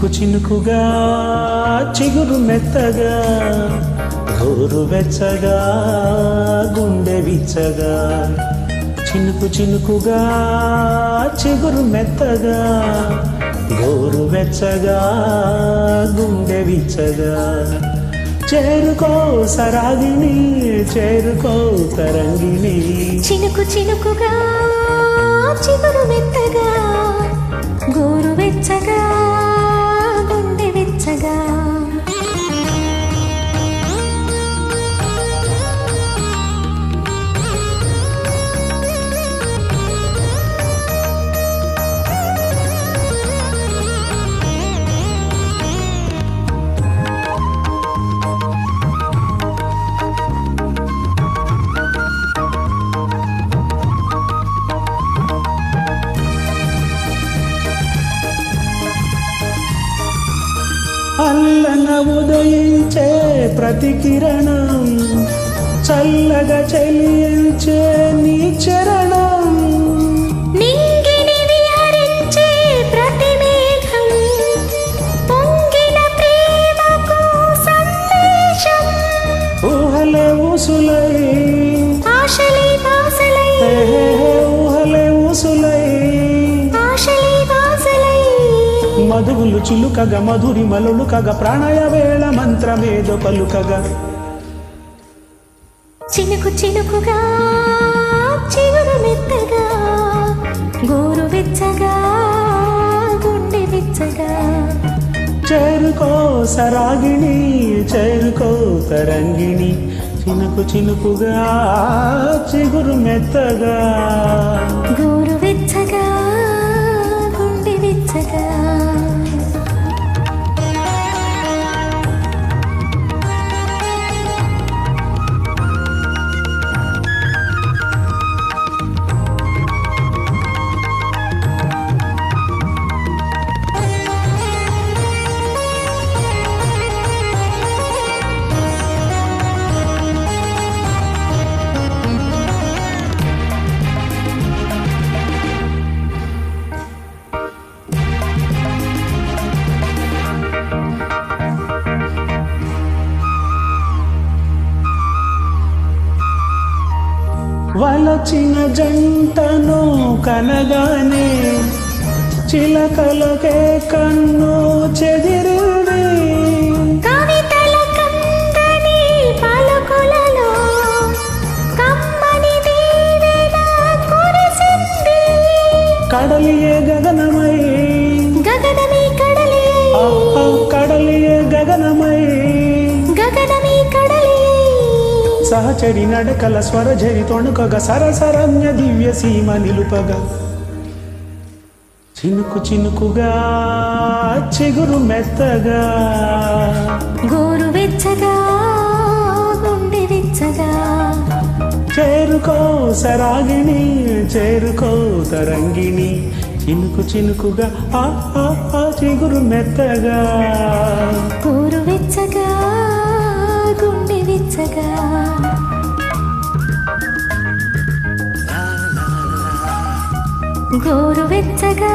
చినుకు చినుకుగా చిగురు మెత్తగా గోరు వెచ్చగా గుండె విచ్చగా. చినుకు చినుకుగా చిగురు మెత్తగా గోరు వెచ్చగా గుండె విచ్చగా. చేరుకో సరాగిని చేరుకో తరంగిని చినుకు చినుకుగా చిగురు మెత్తగా గోరు వెచ్చగా. అల్లన ఉదయించే ప్రతి కిరణం చల్లగా చెలించే నీ చరణం. మధువులు చులుకగా మధురి మలులుకగా ప్రాణయ వేళ మంత్రమేదో పలుకగా. చినుకు చినుకుగా చిగురు మెత్తగా గోరు వెచ్చగా గుండె వెచ్చగా. చేరుకో సరాగిణి చేరుకో తరంగిణి చినుకు చినుకుగా చిగురు మెత్తగా. గోరు వెచ్చగా గుండె వెచ్చగా. వలచిన జంటను కనగానే చిలకలకే కన్ను చెదిరింది కడలియే గగనమై. గగనమే కడలి. కడలియే గగనమై. గగనమే కడలి. సహచరి నడకల స్వరఝరి తొణుకగ సరసరమ్య దివ్య సీమ నిలుపగా. చినుకు చినుకుగా చిగురు మెత్తగా. గోరు వెచ్చగా గుండె వెచ్చగా. చేరుకో సరాగిణి చేరుకో తరంగిణి. చినుకు చినుకుగా ఆ చిగురు మెత్తగా. గోరు వెచ్చగా గుండె వెచ్చగా